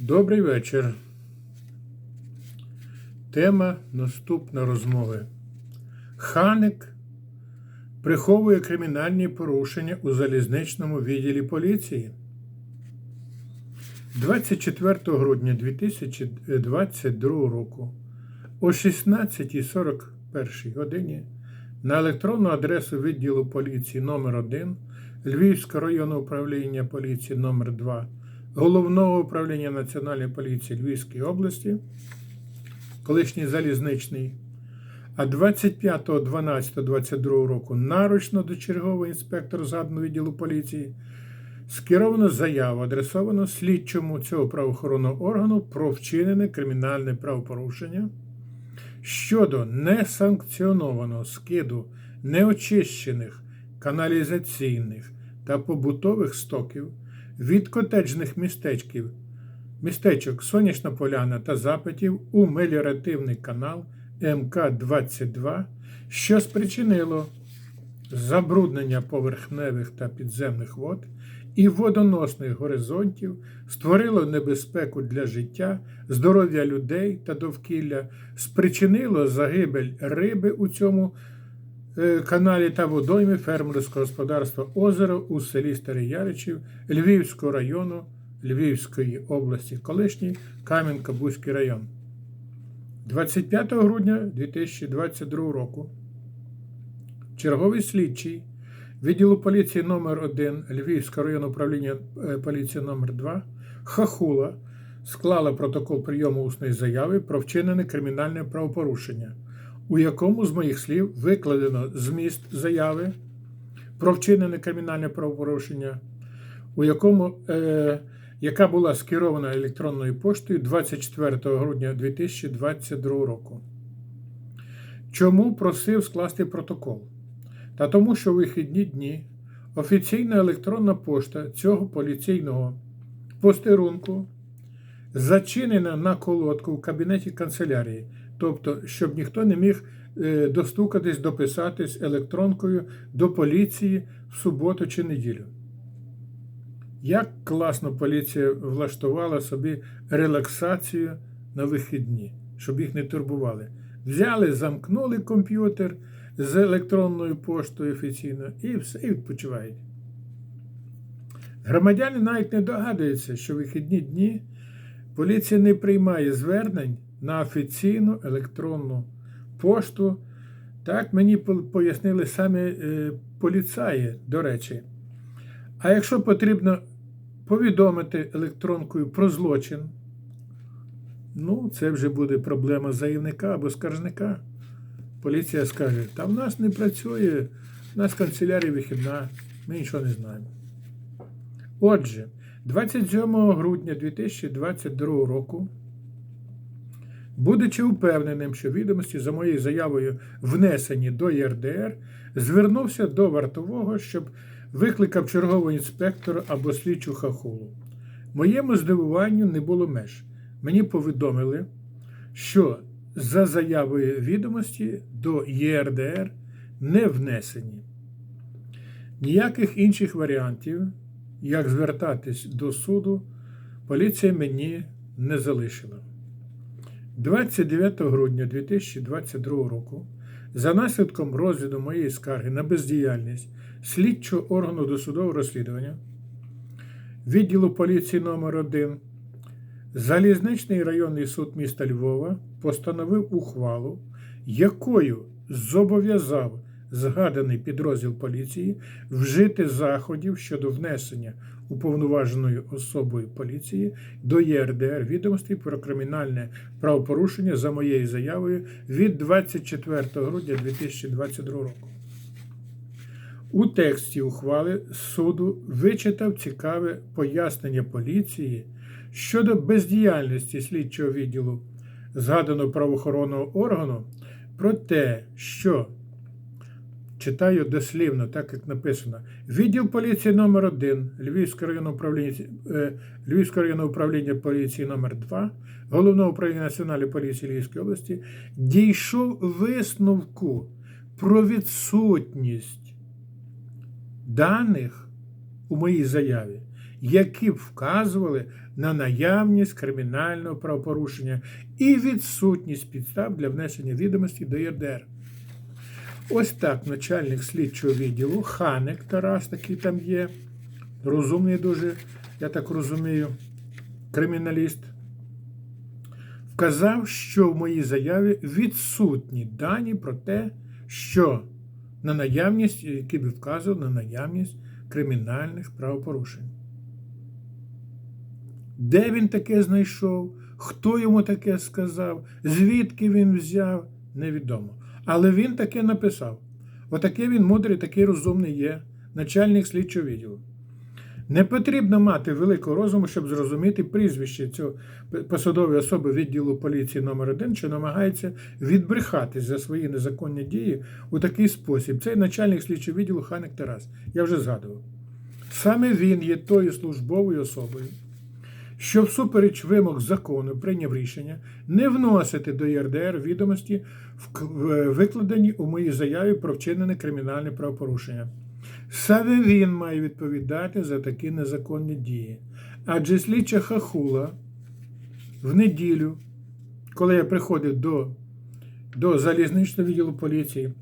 Добрий вечір. Тема наступна розмови. Ханик приховує кримінальні порушення у залізничному відділі поліції. 24 грудня 2022 року о 16.41 годині на електронну адресу відділу поліції номер 1 Львівського районного управління поліції номер 2 Головного управління Національної поліції Львівської області, колишній залізничний, а 25.12.22 року наручно до чергового інспектора згаданого відділу поліції скеровано заяву, адресовану слідчому цього правоохоронного органу про вчинене кримінальне правопорушення щодо несанкціонованого скиду неочищених каналізаційних та побутових стоків від котеджних містечків, містечок Сонячна Поляна та запитів у меліоративний канал МК-22, що спричинило забруднення поверхневих та підземних вод і водоносних горизонтів, створило небезпеку для життя, здоров'я людей та довкілля, спричинило загибель риби у цьому каналі та водойми фермерського господарства Озеро у селі Старий Яричів Львівського району Львівської області, колишній Кам'янка-Бузький район. 25 грудня 2022 року черговий слідчий відділу поліції номер 1 Львівського районного управління е, поліції номер 2 Хахула склала протокол прийому усної заяви про вчинене кримінальне правопорушення, у якому з моїх слів викладено зміст заяви про вчинене кримінальне правопорушення, у якому, е, яка була скерована електронною поштою 24 грудня 2022 року. Чому просив скласти протокол? Та тому, що у вихідні дні офіційна електронна пошта цього поліційного постерунку зачинена на колодку в кабінеті канцелярії, тобто, щоб ніхто не міг е, достукатись, дописатись електронкою до поліції в суботу чи неділю. Як класно поліція влаштувала собі релаксацію на вихідні, щоб їх не турбували. Взяли, замкнули комп'ютер з електронною поштою офіційно і все, і відпочивають. Громадяни навіть не догадуються, що вихідні дні поліція не приймає звернень на офіційну електронну пошту. Так мені пояснили самі е, поліцаї, до речі. А якщо потрібно повідомити електронкою про злочин, ну, це вже буде проблема заявника або скаржника. Поліція скаже, та в нас не працює, в нас канцелярія вихідна, ми нічого не знаємо. Отже, 27 грудня 2022 року, будучи упевненим, що відомості за моєю заявою внесені до ЄРДР, звернувся до вартового, щоб викликав чергового інспектора або слідчу хахулу. Моєму здивуванню не було меж. Мені повідомили, що за заявою відомості до ЄРДР не внесені. Ніяких інших варіантів, як звертатись до суду, поліція мені не залишила. 29 грудня 2022 року, за наслідком розгляду моєї скарги на бездіяльність слідчого органу досудового розслідування відділу поліції номер 1 Залізничний районний суд міста Львова постановив ухвалу, якою зобов'язав згаданий підрозділ поліції вжити заходів щодо внесення уповноваженою особою поліції до ЄРДР відомостей про кримінальне правопорушення за моєю заявою від 24 грудня 2022 року. У тексті ухвали суду вичитав цікаве пояснення поліції щодо бездіяльності слідчого відділу згаданого правоохоронного органу про те, що читаю дослівно, так як написано, відділ поліції номер 1 Львівського районного управління е, Львівського районного управління поліції номер 2 Головного управління Національної поліції Львівської області дійшов висновку про відсутність даних у моїй заяві які б вказували на наявність кримінального правопорушення і відсутність підстав для внесення відомості до ЄРДР. Ось так начальник слідчого відділу, Ханик Тарас, такий там є, розумний дуже, я так розумію, криміналіст, вказав, що в моїй заяві відсутні дані про те, що на наявність, які би вказували на наявність кримінальних правопорушень. Де він таке знайшов, хто йому таке сказав, звідки він взяв, невідомо. Але він таке написав. Отакий він мудрий, такий розумний є, начальник слідчого відділу. Не потрібно мати великого розуму, щоб зрозуміти прізвище цього посадової особи відділу поліції номер 1 що намагається відбрехатись за свої незаконні дії у такий спосіб. Цей начальник слідчого відділу Ханик Тарас. Я вже згадував. Саме він є тою службовою особою, що всупереч вимог закону прийняв рішення не вносити до ЄРДР відомості, викладені у моїй заяві про вчинене кримінальне правопорушення. Саме він має відповідати за такі незаконні дії. Адже слідча Хахула в неділю, коли я приходив до, до залізничного відділу поліції,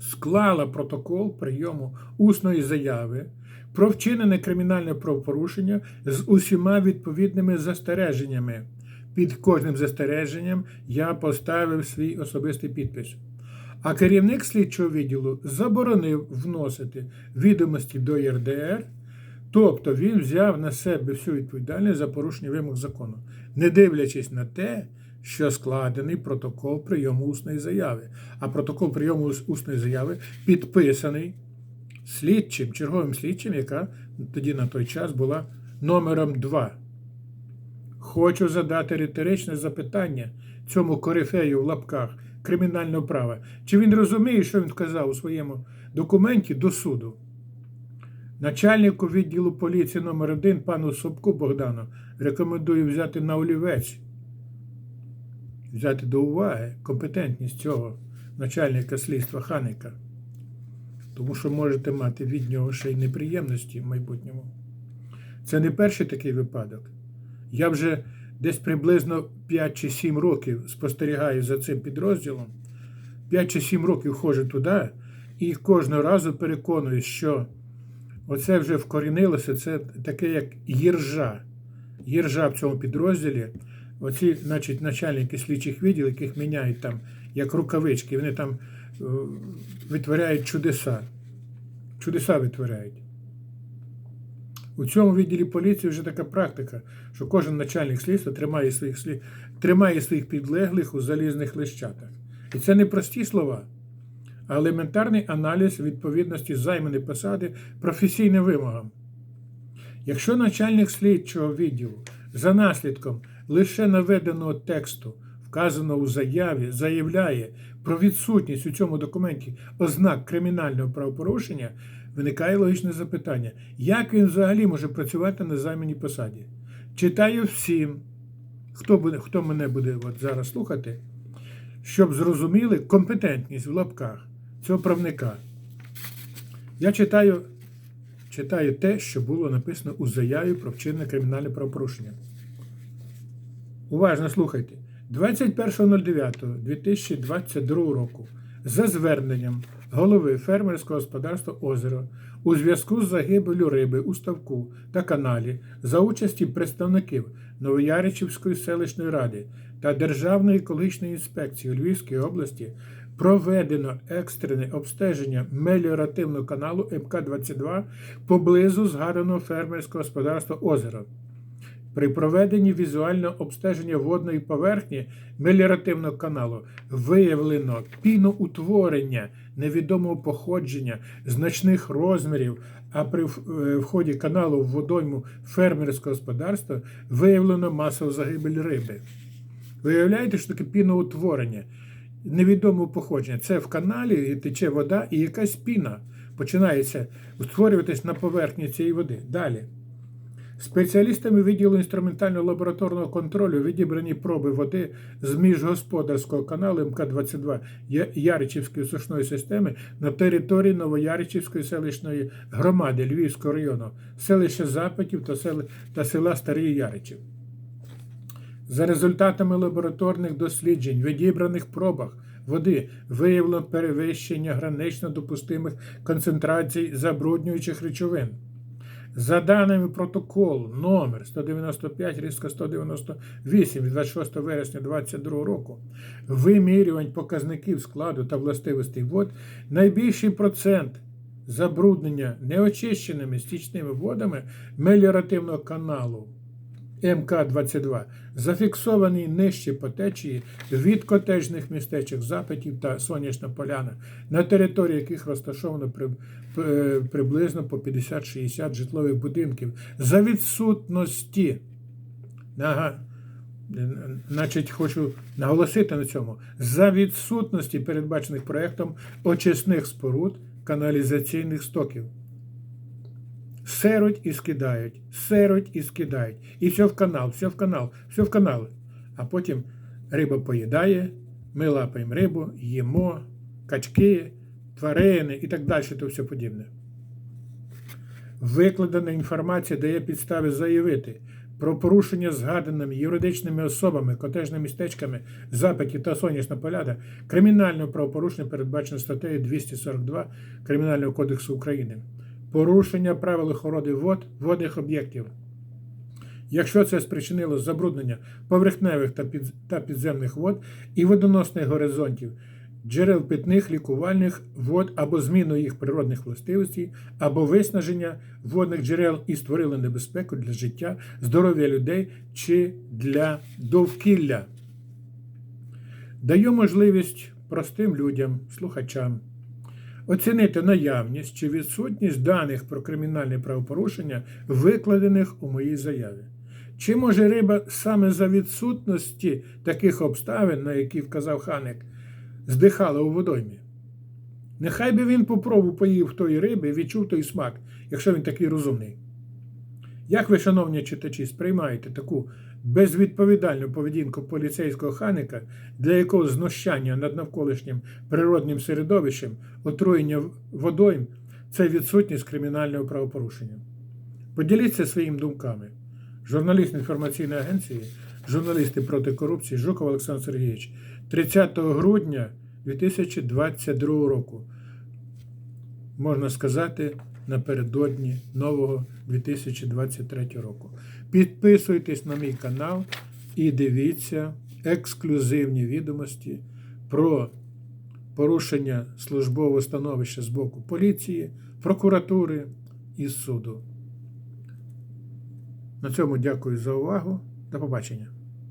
склала протокол прийому усної заяви про вчинене кримінальне правопорушення з усіма відповідними застереженнями. Під кожним застереженням я поставив свій особистий підпис. А керівник слідчого відділу заборонив вносити відомості до ЄРДР, тобто він взяв на себе всю відповідальність за порушення вимог закону, не дивлячись на те, що складений протокол прийому усної заяви. А протокол прийому усної заяви підписаний слідчим, черговим слідчим, яка тоді на той час була номером 2. Хочу задати риторичне запитання цьому корифею в лапках кримінального права. Чи він розуміє, що він вказав у своєму документі до суду? Начальнику відділу поліції номер 1 пану Собку Богдану рекомендую взяти на олівець, взяти до уваги компетентність цього начальника слідства Ханика. Тому що можете мати від нього ще й неприємності в майбутньому. Це не перший такий випадок. Я вже десь приблизно 5 чи 7 років спостерігаю за цим підрозділом. 5 чи 7 років ходжу туди і кожного разу переконую, що оце вже вкорінилося, це таке, як їржа. Їржа в цьому підрозділі. Оці, значить, начальники слідчих відділів, яких міняють там як рукавички, вони там витворяють чудеса. Чудеса витворяють. У цьому відділі поліції вже така практика, що кожен начальник слідства тримає своїх тримає своїх підлеглих у залізних лищатах. І це не прості слова, а елементарний аналіз відповідності займаної посади професійним вимогам. Якщо начальник слідчого відділу за наслідком лише наведеного тексту, вказаного у заяві, заявляє про відсутність у цьому документі ознак кримінального правопорушення, виникає логічне запитання, як він взагалі може працювати на займаній посаді? Читаю всім, хто буде, хто мене буде от зараз слухати, щоб зрозуміли компетентність в лапках цього правника. Я читаю, читаю те, що було написано у заяві про вчинене кримінальне правопорушення. Уважно слухайте. 21.09.2022 року за зверненням голови фермерського господарства Озеро у зв'язку з загибелю риби у ставку та каналі за участі представників Новояричівської селищної ради та Державної екологічної інспекції у Львівській області проведено екстрене обстеження меліоративного каналу МК-22 поблизу згаданого фермерського господарства Озеро. При проведенні візуального обстеження водної поверхні меліоративного каналу виявлено піноутворення невідомого походження, значних розмірів, а при вході каналу в водойму фермерського господарства виявлено масову загибель риби. Виявляєте, що таке піноутворення невідомого походження. Це в каналі тече вода і якась піна починається утворюватись на поверхні цієї води. Далі. Спеціалістами відділу інструментально-лабораторного контролю відібрані проби води з міжгосподарського каналу МК-22 Яричівської сушної системи на території Новояричівської селищної громади Львівського району, селища Запитів та, сели- та села Старий Яричів. За результатами лабораторних досліджень, відібраних пробах води виявлено перевищення гранично допустимих концентрацій забруднюючих речовин. За даними протоколу номер 195 різка 198 від 26 вересня 2022 року, вимірювань показників складу та властивостей вод найбільший процент забруднення неочищеними стічними водами меліоративного каналу МК-22 зафіксований нижче по течії від котежних містечок Запитів та Сонячна Поляна, на території яких розташовано п- приблизно по 50-60 житлових будинків за відсутності. Ага. Значить, хочу наголосити на цьому. За відсутності передбачених проєктом очисних споруд каналізаційних стоків. Серуть і скидають, серуть і скидають. І все в канал, все в канал, все в канал. А потім риба поїдає, ми лапаємо рибу, їмо, качки, тварини і так далі, то все подібне. Викладена інформація дає підстави заявити про порушення згаданими юридичними особами, котежними містечками, запиті та сонячна поляда кримінального правопорушення передбачено статтею 242 Кримінального кодексу України. Порушення правил охорони вод водних об'єктів. Якщо це спричинило забруднення поверхневих та, під, та підземних вод і водоносних горизонтів, джерел питних лікувальних вод або зміну їх природних властивостей, або виснаження водних джерел і створили небезпеку для життя, здоров'я людей чи для довкілля. Даю можливість простим людям, слухачам, оцінити наявність чи відсутність даних про кримінальне правопорушення, викладених у моїй заяві. Чи може риба саме за відсутності таких обставин, на які вказав Ханик, здихала у водоймі? Нехай би він попробу поїв тої риби і відчув той смак, якщо він такий розумний. Як ви, шановні читачі, сприймаєте таку безвідповідальну поведінку поліцейського ханика, для якого знущання над навколишнім природним середовищем, отруєння водойм це відсутність кримінального правопорушення? Поділіться своїми думками. Журналіст інформаційної агенції, журналісти проти корупції Жуков Олександр Сергійович, 30 грудня 2022 року. Можна сказати, напередодні нового 2023 року. Підписуйтесь на мій канал і дивіться ексклюзивні відомості про порушення службового становища з боку поліції, прокуратури і суду. На цьому дякую за увагу. До побачення.